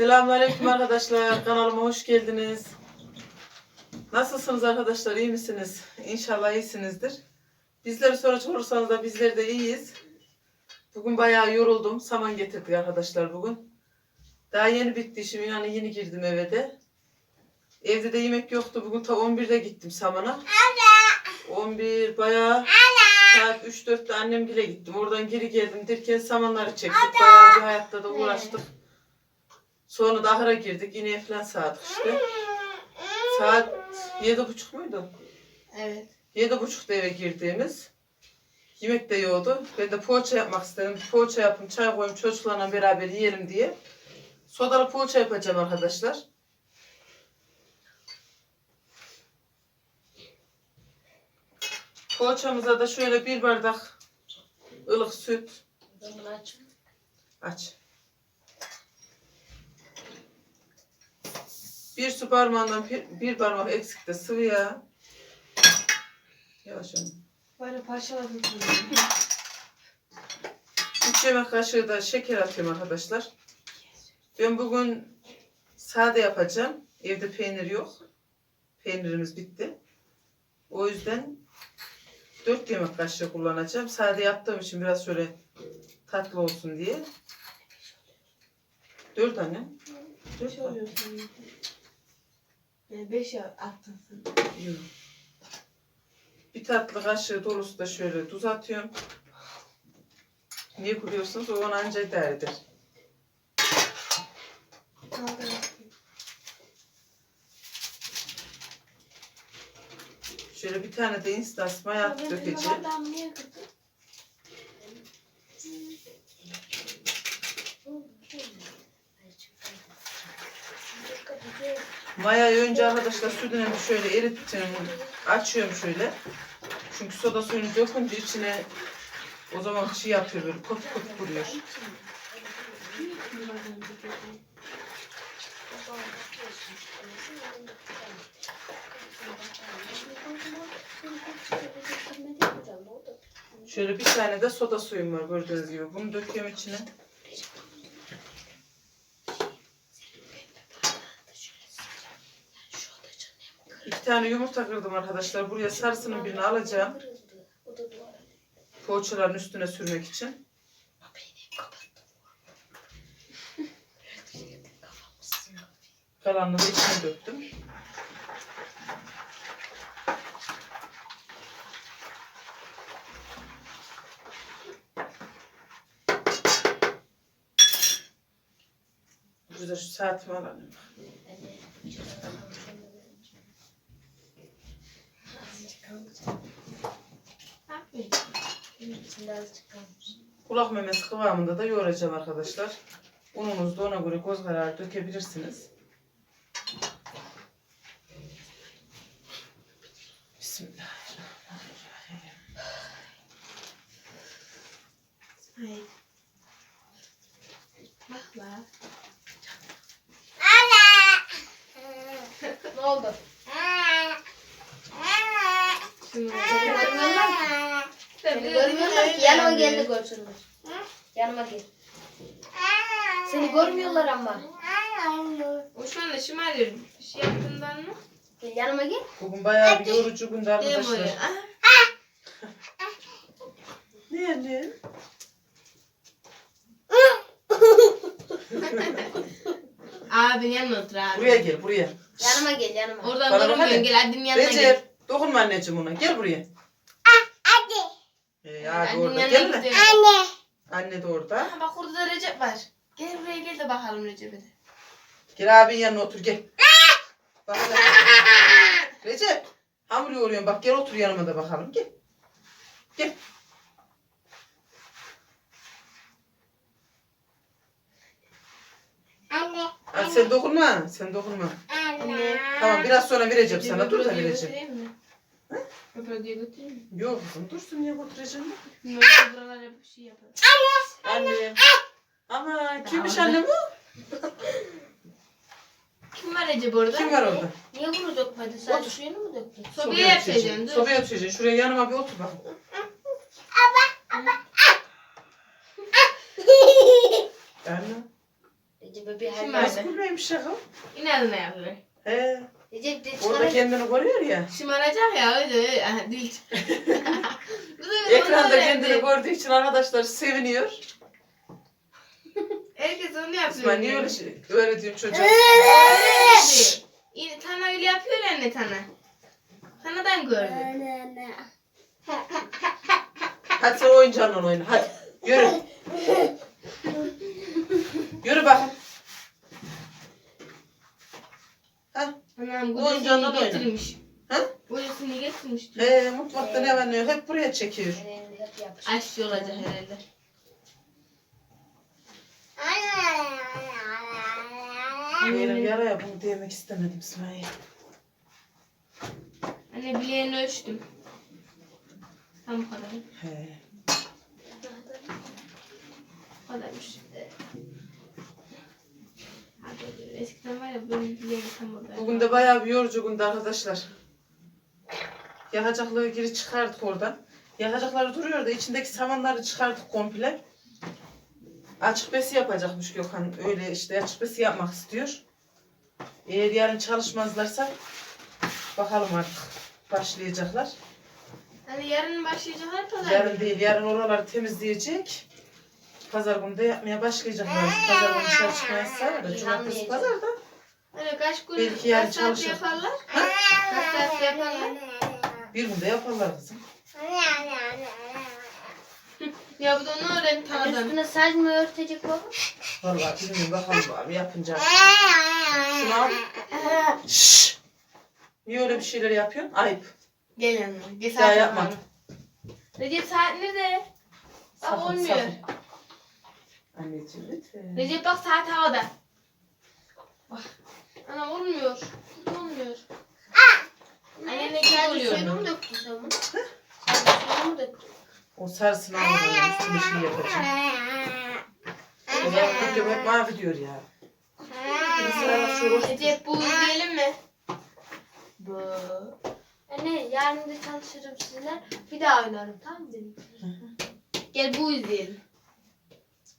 Selamünaleyküm arkadaşlar. Kanalıma hoş geldiniz. Nasılsınız arkadaşlar? İyi misiniz? İnşallah iyisinizdir. Bizleri soracak olursanız da bizler de iyiyiz. Bugün bayağı yoruldum. Saman getirdik arkadaşlar bugün. Daha yeni bitti işim. Yani yeni girdim eve de. Evde de yemek yoktu. Bugün ta 11'de gittim samana. 11 bayağı saat 3-4'te annem bile gittim. Oradan geri geldim derken samanları çektik. Bayağı bir hayatta da uğraştık. Sonra da ahıra girdik. Yine falan sağdık işte. Saat yedi buçuk muydu? Evet. Yedi buçukta eve girdiğimiz. Yemek de yoğdu. Ben de poğaça yapmak istedim. Poğaça yapın, çay koyayım çocuklarla beraber yiyelim diye. Sodalı poğaça yapacağım arkadaşlar. Poğaçamıza da şöyle bir bardak ılık süt aç. aç. Bir su parmağından bir, bir parmak eksik de sıvı yağ. Yavaş hanım. Böyle parçaladım. Üç yemek kaşığı da şeker atıyorum arkadaşlar. Ben bugün sade yapacağım. Evde peynir yok. Peynirimiz bitti. O yüzden 4 yemek kaşığı kullanacağım. Sade yaptığım için biraz şöyle tatlı olsun diye. 4 anne. 4 Beş oluyorsun. Yani beş attın sen. Yok. Bir tatlı kaşığı dolusu da şöyle tuz atıyorum. Niye gülüyorsunuz? O ona anca idare eder. Şöyle bir tane de instas maya dökeceğim. Niye kırdın? Mayayı önce arkadaşlar sütüne bir şöyle erittim. Açıyorum şöyle. Çünkü soda suyunu dökünce içine o zaman çiğ yapıyor böyle kopuk kopuk vuruyor. Şöyle bir tane de soda suyum var gördüğünüz gibi. Bunu döküyorum içine. İki tane yumurta kırdım arkadaşlar. Buraya sarısının birini alacağım. Poğaçaların üstüne sürmek için. Kalanını da içine döktüm. Güzel şu saatimi alalım. Kulak memesi kıvamında da yoğuracağım arkadaşlar. Ununuzu da ona göre göz kararı dökebilirsiniz. Bismillahirrahmanirrahim. Hayır. Bak la. ne oldu? Şimdi Seni görmüyorlar ki yanıma gel de görsünler. Yanıma gel. Seni görmüyorlar ama. O şu anda şımarıyor. Bir şey yaptığından mı? Gel yanıma gel. Bugün bayağı bir yorucu gündü arkadaşlar. Ne anne? Abi yanına otur abi. Buraya gel buraya. Yanıma gel yanıma. Oradan Bana bak durmuyorsun hadi. gel annenin yanına gel. Recep dokunma anneciğim ona. Gel buraya. Abi Annenin orada. yanına Gel lan. gidiyorum. Anne de orada. Ha, bak orada da Recep var. Gel buraya gel de bakalım Recep'e de. Gel abin yanına otur gel. Bak hele. Recep. Hamur yoğuruyorum bak gel otur yanıma da bakalım gel. Gel. Hadi sen dokunma. Sen dokunma. Anne. Tamam biraz sonra vereceğim Recep'e sana. Dur da vereceğim. Mi? Bölgeye götüreyim mi? Yok kızım dursun niye götüreceğim? Yoksa buralara bir şey yaparım. Anne. Ama kimmiş orada. anne bu? Kim var Recep orada? Kim var orada? Niye bunu dökmedin? Sen suyunu mu döktün? Sobaya yapacaksın dur. Sobaya yapacaksın. Şuraya yanıma bir otur bak. Anne. Recep bir Şimdi hal Nasıl gülmeymiş kız? İnadına yapıyor. He. Recep de Orada çıkaracak. kendini görüyor ya. Şımaracak ya öyle öyle. Aha, çıkıyor. Bu da onu Ekranda öğrendi. kendini gördüğü için arkadaşlar seviniyor. Herkes onu yapıyor. İsmail niye öyle şey öğretiyorum çocuğa? Öğrendi. Yine Tana öyle yapıyor anne Tana. Tana'dan gördüm. Hadi sen oyuncağınla oyna hadi. Yürü. Yürü bakın. Anam Bu oyuncağından oyna. getirmiş. Ha? Kocasını getirmiş. He mutfakta ne var ne yok hep buraya çekiyor. Aşçı olacak herhalde. Benim yaraya bunu demek istemedim İsmail. Anne bileğini ölçtüm. Tam bu kadar. He. Bu kadarmış. Hadi, Eskiden var ya tam orada. Bugün de bayağı bir yorucu gündü arkadaşlar. Yakacaklığı geri çıkardık oradan. Yakacakları duruyor da içindeki samanları çıkardık komple. Açık besi yapacakmış Gökhan. Öyle işte açık besi yapmak istiyor. Eğer yarın çalışmazlarsa bakalım artık başlayacaklar. Hani yarın başlayacaklar pazar Yarın değil yarın oraları temizleyecek. Pazar günü de yapmaya başlayacaklar. Pazar günü dışarı çıkmayasa da cumartesi pazar da. Hani kaç gün, Belki yarın kaç saat çalışır. yaparlar? Ha? Kaç saat yaparlar? Bir günde yaparlar kızım. Ya bu da onu öğren tanıdan. Üstüne saç mı örtecek baba? Vallahi bilmiyorum bakalım abi yapınca. Şunu al. Şşş. Niye öyle bir şeyler yapıyorsun? Ayıp. Gel yanıma. Gel saat yapma. yapma. Recep saat nerede? Bak Sakın, olmuyor. sakın. Anneciğim lütfen. Recep bak saat havada. Bak. Ana olmuyor. Olmuyor. Anne ne güzel oluyor. Suyunu mu döktün sen bunu? Suyunu mu döktün? O sarısını alalım. Üstüne şey yapacağım. Zaman video hep mavi diyor ya. Şu Recep bu izleyelim mi? Bu. Anne yarın da çalışırım sizinle. Bir daha oynarım tamam mı? Gel bu izleyelim.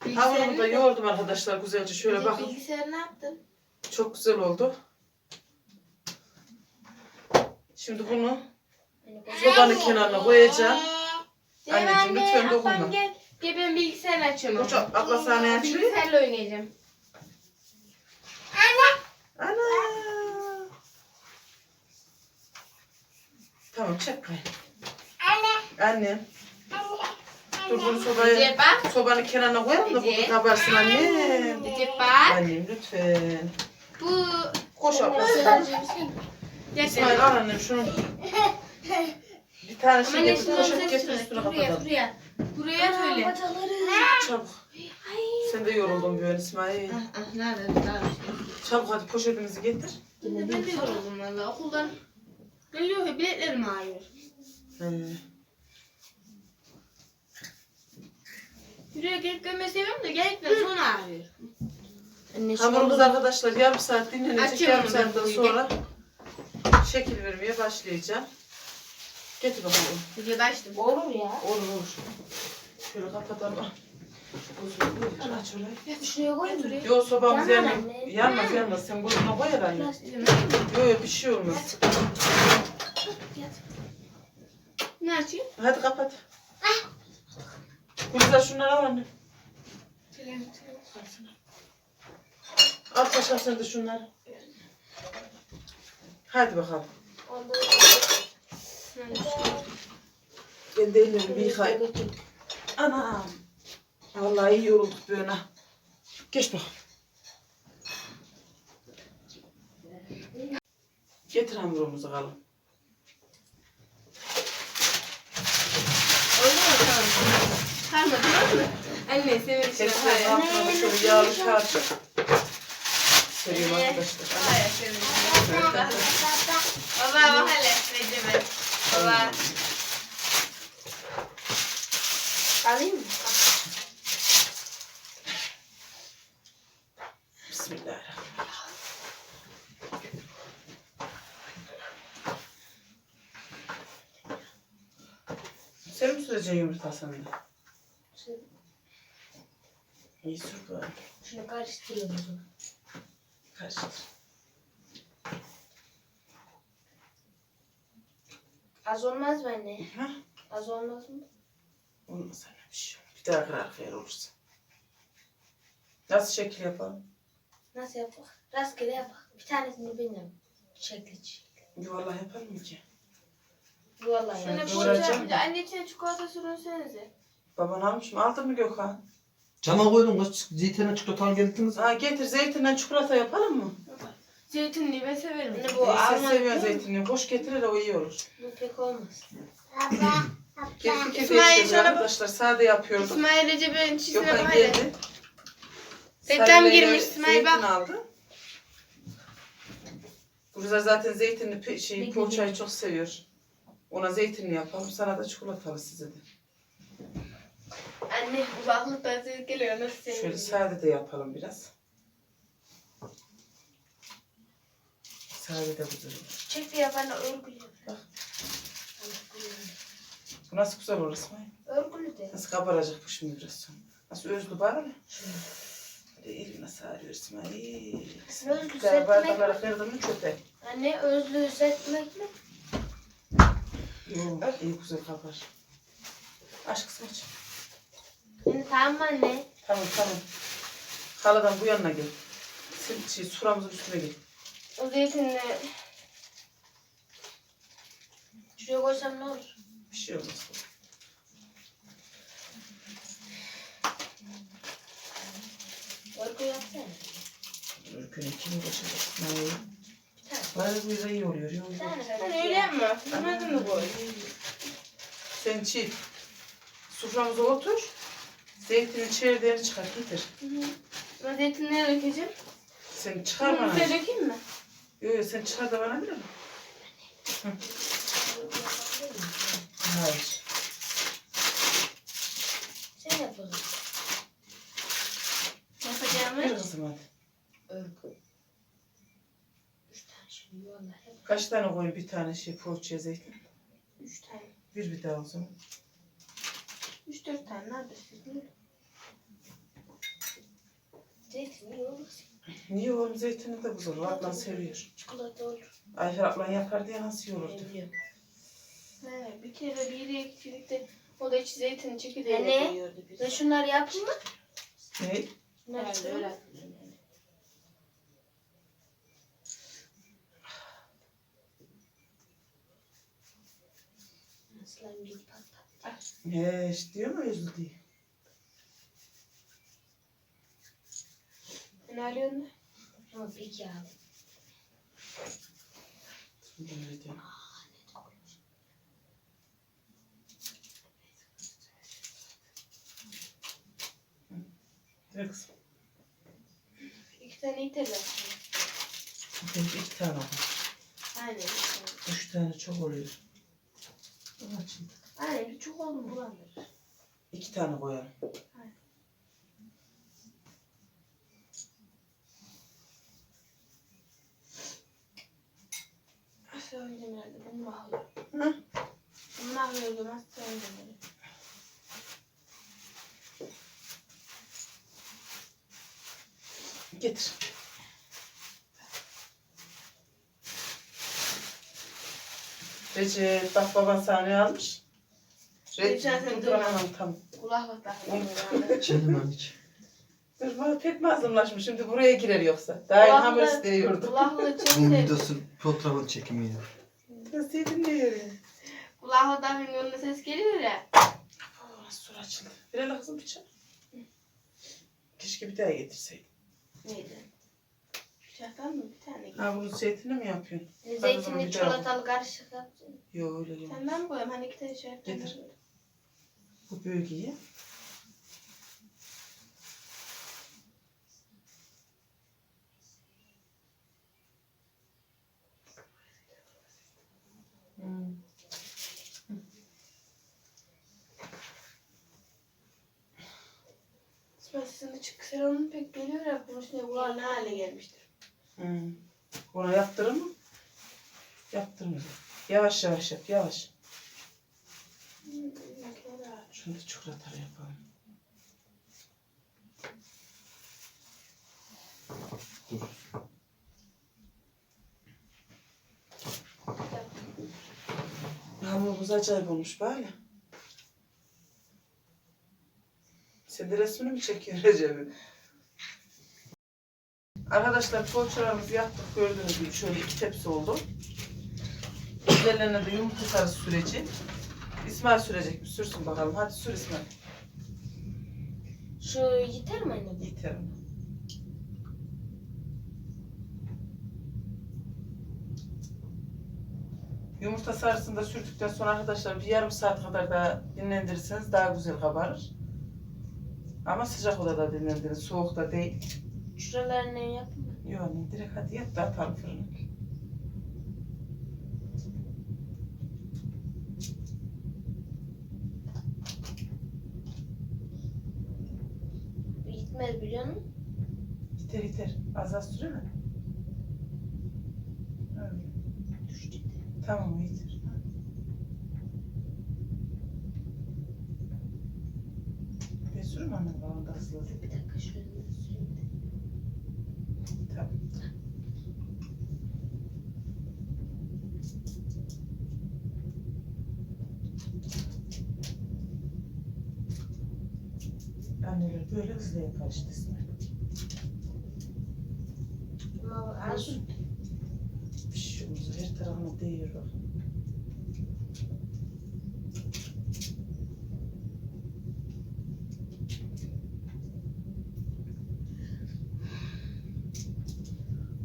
Hamurumu da yoğurdum arkadaşlar güzelce. Şöyle bakın. bilgisayarı ne yaptın? Çok güzel oldu. Şimdi bunu sobanın kenarına koyacağım. Gel Anneciğim, anne, lütfen ablam dokunma. Gel. Gel ben bilgisayarını açıyorum. Koca abla sahne açıyor. Bilgisayarla oynayacağım. Ana. Tamam çek kay. Anne. Dur bunu sobaya, Recep bak. sobanın kenarına koyalım da bu Recep. kabarsın annem. Recep bak. Annem lütfen. Bu. Koş abla. Gel İsmail al annem şunu. Bir tane şey ne getir şimdi poşet şuraya, üstüne buraya, kapatalım. buraya. Buraya söyle. Çabuk. Sen de yoruldun böyle İsmail. Ah ah nerede? Nerede? Çabuk hadi poşetimizi getir. Ben de yoruldum valla okuldan. Geliyor ya biletlerim ağrıyor. He. Yürüye gelip görmeyi seviyorum da geldikten sonra ağrıyor. Anne şu Hamurumuz arkadaşlar yarım saat dinlenecek. Açıyorum Yarım ben saatten burayı. sonra şekil vermeye başlayacağım. Getir bakalım. Recep açtım. Olur ya. Olur olur. Şöyle kapatalım. Buyur, Aç orayı. Şuraya koy mu? Yo sobamız Yanmaz yanmaz. anne. Yanmaz yanmaz. Sen burnuna koy her anne. Yo yo bir şey olmaz. Ne açayım? Hadi kapat. Gülizar şunları al anne. Al paşam sen de şunları. Hadi bakalım. Ben de ellerimi bir yıkayayım. Anam. Vallahi iyi yorulduk böyle. Geç bak. Getir hamurumuzu kalın. Oldu mu? Tamam. Tamam mı? Anne senin için Tepsilerin hayır. altına da şöyle yağlı kağıt seriyorum arkadaşlar. Hayır senin için. Baba. Baba bak hele Recep'e. Baba. Alayım mı? Bismillahirrahmanirrahim. Sen mi süreceksin yumurtasını? İyi sür bari. Şunu karıştırıyorum. Karıştır. Az olmaz mı anne? Ha? Az olmaz mı? Olmaz öyle bir şey. yok. Bir daha kırar kıyar olursa. Nasıl şekil yapalım? Nasıl yapak? Rastgele yapak. Bir tanesini bilmiyorum. Şekli Yuvarlak yapalım mı ki? Vallahi Şöyle. Doğru. poğaça Doğrayacağım. yapınca anne içine çikolata sürünsenize. Baban almış mı? Aldın mı Gökhan? Cama koydum kız. Zeytine çikolata getirdiniz. Ha getir zeytinden çikolata yapalım mı? Zeytinli ben severim. Anne bu sen alma. seviyorsun zeytini. Hoş getirir o iyi olur. Bu pek olmaz. Bir fikir İsmail, değiştirdi şöyle bak. arkadaşlar. Sade yapıyorduk. İsmail Recep'in çizine Gökhan bak geldi. Reklam girmiş, İsmail zeytin bak. aldı. Burada zaten zeytinli pe- şey, poğaçayı çok seviyor. Ona zeytinli yapalım. Sana da çikolatalı size de. Anne uzaklıktan ses geliyor nasıl senin? Şöyle sade de yapalım biraz. Sade de güzel olur. Çekti yapan örgülü. Bak. Bu nasıl güzel olur İsmail? Örgülü de. Nasıl kabaracak bu şimdi biraz sonra. Nasıl özlü var mı? Böyle eline sarıyor İsmail. Özlü Bir serpmek bardaklara kırdın mı çöpe. Anne özlü serpmek mi? Yok iyi güzel kabar. Aç kızım aç. Tamam anne? Tamam tamam. Halıdan bu yanına gel. Sen şey, suramızın üstüne gel. O zeytinle şuraya koysam ne olur? Bir şey olmaz. Örgü yapsana. Ürkünü kim geçecek? İyi oluyor. Yok, Bir yok. tane. Hani öyle yapma. Bilmedin mi bu? Sen çiğ. Suframıza otur. Zeytinin çeyreğini çıkar getir. Ben zeytinleri dökeceğim. Sen çıkar bana. Bunu dökeyim mi? Yok yok sen çıkar da bana verir mi? Hayır. Sen yap o zaman. Yapacağımı. Ver kızım hadi. Örgü. Üç tane şunu yuvarla. Hep Kaç tane koyun bir tane şey poğaçaya zeytin? Üç tane. Bir bir daha o zaman. Üç dört tane neredesin? Zeytin iyi olur. Niye oğlum zeytini de güzel olur. Ablan seviyor. Çikolata olur. Ayfer ablan yapar diye nasıl iyi olurdu. He, bir kere bir yere o da içi zeytin çekirdeği Anne, koyuyordu biz. Ben şunları yapayım mı? Ne? Şunları Herhalde öyle. Slime gibi pat pat. He işte diyor mu özlü diye. Ne alıyorsun? Ama pek yağlı. Böyle diyor. Ver kızım. İki tane yeterli. Benim iki tane oldu. Aynen. iki tane. Üç tane çok oluyor. Ama şimdi Aynen bir çok oldu bulandır. iki tane koyalım. Nasıl oynayacağım herhalde? Bunu mahvoluyor. Hı? Bunu. Nasıl oynayacağım herhalde? Getir. Recep bak baban sahne almış. Recep, sen Recep dur. tamam tamam. Kulaklık takıyorum Oy. herhalde. Çelim ben hiç. Dur bana pek mazlumlaşmış. Şimdi buraya girer yoksa. Daha yeni hamur Kulaklık- istiyordu. Kulaklığı Bunun çekti. videosu fotoğrafını çekimi ya. Nasıl dinliyor ya? Kulaklığı takınca onda ses geliyor ya. Aa, Sur açıldı. Bir el kızım bıçak. Keşke bir daha getirseydin. Neydi? Bıçaktan mı? Bir tane. Ha bunu zeytinle mi yapıyorsun? Hani zaman Zeytinli bir daha çikolatalı karışık yapsın. Yok öyle yok. Sen ben mi koyayım? Hani iki tane şey yapacağım. Getir. Bu bölgeyi. Hmm. İsmail serumun pek geliyor ya. Bunun üstüne kulağı ne hale gelmiştir. Hmm. Ona yaptırır mı? Yaptırmıyor. Yavaş yavaş yap, yavaş. Şunu da çikolatalı yapalım. Dur. Hamurumuz acayip olmuş böyle. Sen de resmini mi çekiyorsun Recep'i? Arkadaşlar poğaçalarımızı yaptık gördüğünüz gibi şöyle iki tepsi oldu. Üzerlerine de yumurta sarısı süreci. İsmail sürecek mi? Sürsün bakalım. Hadi sür İsmail. Şu yeter mi anne? Yeter. Yumurta sarısını da sürdükten sonra arkadaşlar bir yarım saat kadar daha dinlendirirseniz daha güzel kabarır. Ama sıcak odada dinlendirin, soğukta değil. Şuralarını yapma. Yok anne direkt hadi yat da atalım fırına. Gitmez biliyor musun? Yeter yeter. Az az süre mi? Öyle. Tamam yeter. Ben sürüm annem babam da hızlı. Bir dakika şöyle süreyim de. Tamam. Anneler böyle hızlı yapar işte İsmail. Ama az Pişiyoruz her tarafına değiyor bak.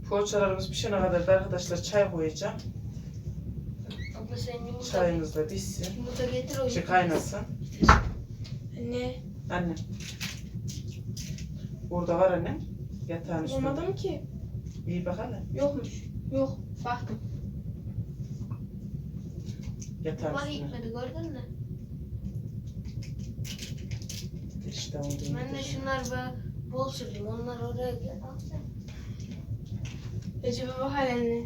Poğaçalarımız pişene kadar da arkadaşlar çay koyacağım. Abla sen yumurta, Çayımız da pişsin. yumurta getir o Şey kaynasın. Anne. Anne. Burada var annem. Yatağın üstünde. Bulmadım ki. İyi bak hele. Yokmuş. Yok. Baktım. Yatağın Var üstüne. gitmedi gördün mü? İşte onu Ben de şunlar böyle bol sürdüm. Onlar oraya gel. Al sen. Recep'e bak hele anne.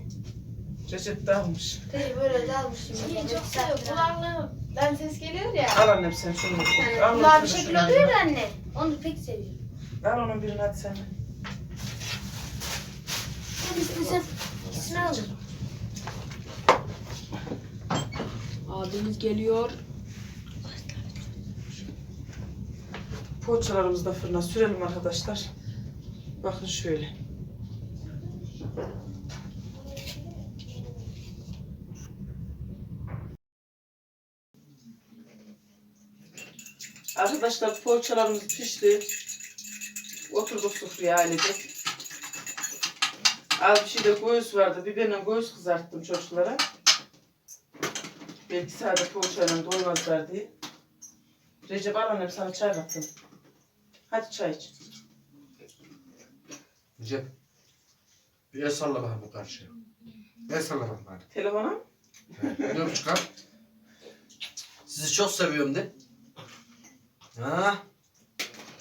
Recep dağılmış. Teyze böyle dalmışım. Şeyi çok seviyor. Kulağından ses geliyor ya. Al annem sen şunu. Yani Al bir şekil oluyor ya anne. Onu pek seviyorum. Al onun birini hadi sen. Hadi istesen ikisini alırım. Abimiz geliyor. Poğaçalarımızı da fırına sürelim arkadaşlar. Bakın şöyle. Arkadaşlar poğaçalarımız pişti. Oturduk sofraya ailecek. Az bir şey de göğüs vardı. Biberle göğüs kızarttım çocuklara. Belki sade poğaçayla doymazlar diye. Recep al annem sana çay kattım. Hadi çay iç. Recep. Bir el salla bakayım bu karşıya. El salla bakayım hadi. Telefona. Dök çıkar. Sizi çok seviyorum de. Ha?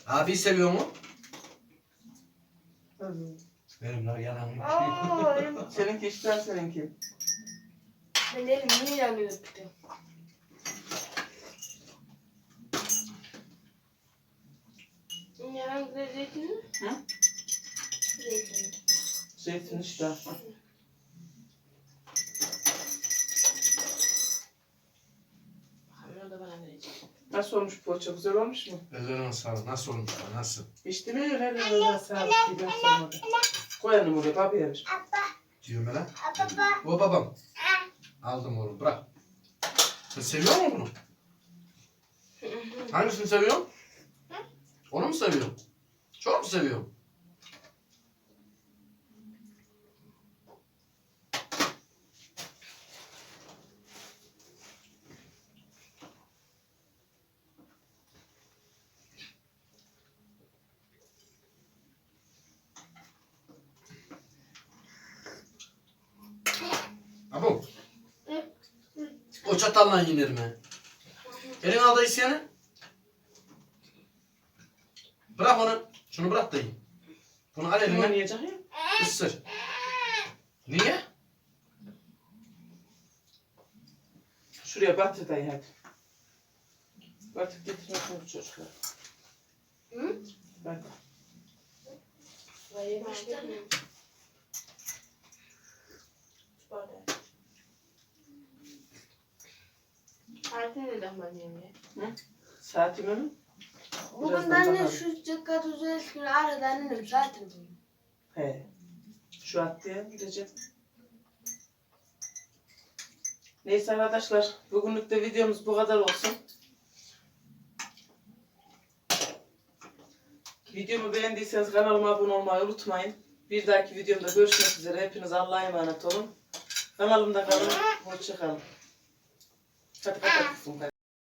Abi seviyor mu? Benimler yalan yok. Aa, Seninki işler seninki. Ben elim niye yanıyor bir de. Yaran zeytini mi? zeytin. Zeytin işte. Nasıl olmuş poğaça? Güzel olmuş mu? Ellerine sağlık. Nasıl olmuş? Nasıl? İçti mi? Yerden sağlık gibi yapsam Koy annem oraya babaya ver. Diyor mu lan? O babam. Aldım oğlum bırak. Sen seviyor musun bunu? Hangisini seviyorsun? Onu mu seviyorsun? Çok mu seviyorsun? Abo. O çatalla yenir mi? Elin aldı isyeni. Bırak onu. Şunu bırak da yiyin. Bunu al eline. oynayacak ya? Isır. Niye? Şuraya batır dayı hadi. Batır getirmek bu çocuklar. Hı? Bak. Vallahi yemişler Artık neden ben yemeye? Saatimi mi? Bugün Birazdan ben de şu dikkat üzerine aradan annem zaten buldum. He. Şu diye Recep. Neyse arkadaşlar. Bugünlük de videomuz bu kadar olsun. Videomu beğendiyseniz kanalıma abone olmayı unutmayın. Bir dahaki videomda görüşmek üzere. Hepiniz Allah'a emanet olun. Kanalımda kalın. Hoşça kalın. Hadi kapat kızım. hadi.